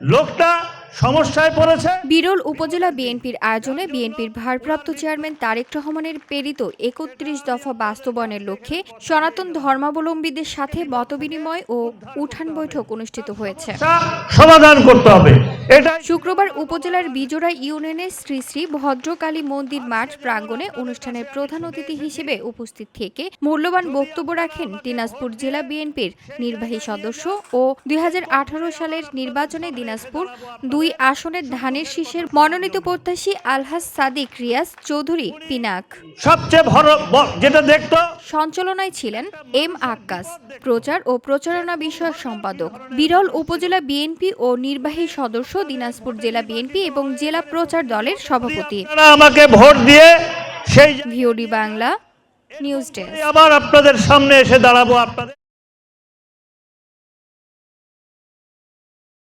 লোকটা সমস্যায় পড়েছে। বিরল উপজেলা বিএনপির আয়োজনে বিএনপির ভারপ্রাপ্ত চেয়ারম্যান তারেক রহমানের প্রেরিত একত্রিশ দফা বাস্তবায়নের লক্ষ্যে সনাতন ধর্মাবলম্বীদের সাথে মতবিনিময় ও উঠান বৈঠক অনুষ্ঠিত হয়েছে। সমাধান করতে হবে। শুক্রবার উপজেলার বিজোড়া ইউনিয়নের শ্রী শ্রী ভদ্রকালী মন্দির মাঠ প্রাঙ্গণে অনুষ্ঠানের প্রধান অতিথি হিসেবে উপস্থিত থেকে মূল্যবান বক্তব্য রাখেন দিনাজপুর জেলা বিএনপির নির্বাহী সদস্য ও দুই হাজার আঠারো সালের নির্বাচনে দিনাজপুর দুই আসনের ধানের শীষের মনোনীত প্রত্যাশী আলহাজ সাদিক রিয়াজ চৌধুরী পিনাক। সবচেয়ে যেটা দেখতো সঞ্চালনায় ছিলেন এম আক্কাস প্রচার ও প্রচারণা বিষয়ক সম্পাদক। বিরল উপজেলা বিএনপি ও নির্বাহী সদস্য দিনাজপুর জেলা বিএনপি এবং জেলা প্রচার দলের সভাপতি। আমাকে ভোট দিয়ে সেই ভিওডি বাংলা নিউজ ডেস্ক। আবার আপনাদের সামনে এসে দাঁড়াবো আপনাদের